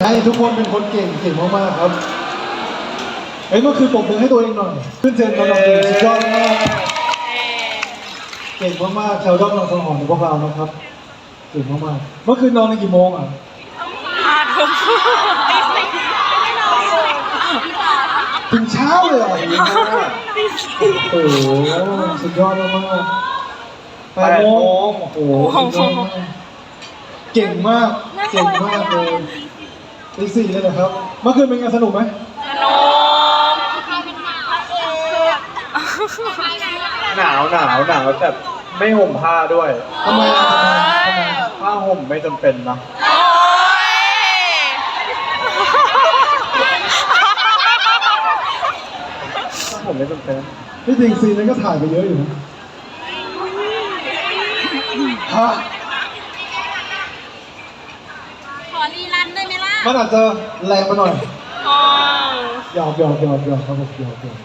ให้ทุกคนเป็นคนเก่งเก่งมากๆครับเฮ้ยเมื่อคืนปรบมือให้ตัวเองหน่อย ขึ้นเทรนด์กำลังเก่งสุดยอดมากเก่งมากๆชาวด้อมเราสังหรณ์ของพวกเรานะครับเก่งมากๆเมื่อคืนนอนในกี่โมงอะห้าทุ่มถึงเช้าเลยเหรอโอ้โหสุดยอดมากๆแปดโมงโอ้โหสุดยอดมากเก่งมากเก่งมากเลย ตีสี่เลยนะครับ เมื่อคืนเป็นไงสนุกไหมสนุกหนาวหนาวหนาวแต่ไม่ห่มผ้าด้วย ทำไมอะทำไมทำไมผ้าห่มไม่จำเป็นนะโอ้ยผ้าห่มไม่จำเป็น ที่จริงซีนนั้นก็ถ่ายไปเยอะอยู่นะฮะ ข อรีรันได้ไหมล่ะมันอาจจะแรงไปหน่อยอ๋อ หยอกหยอกหยอกหยอกครับผมหยอกหยอก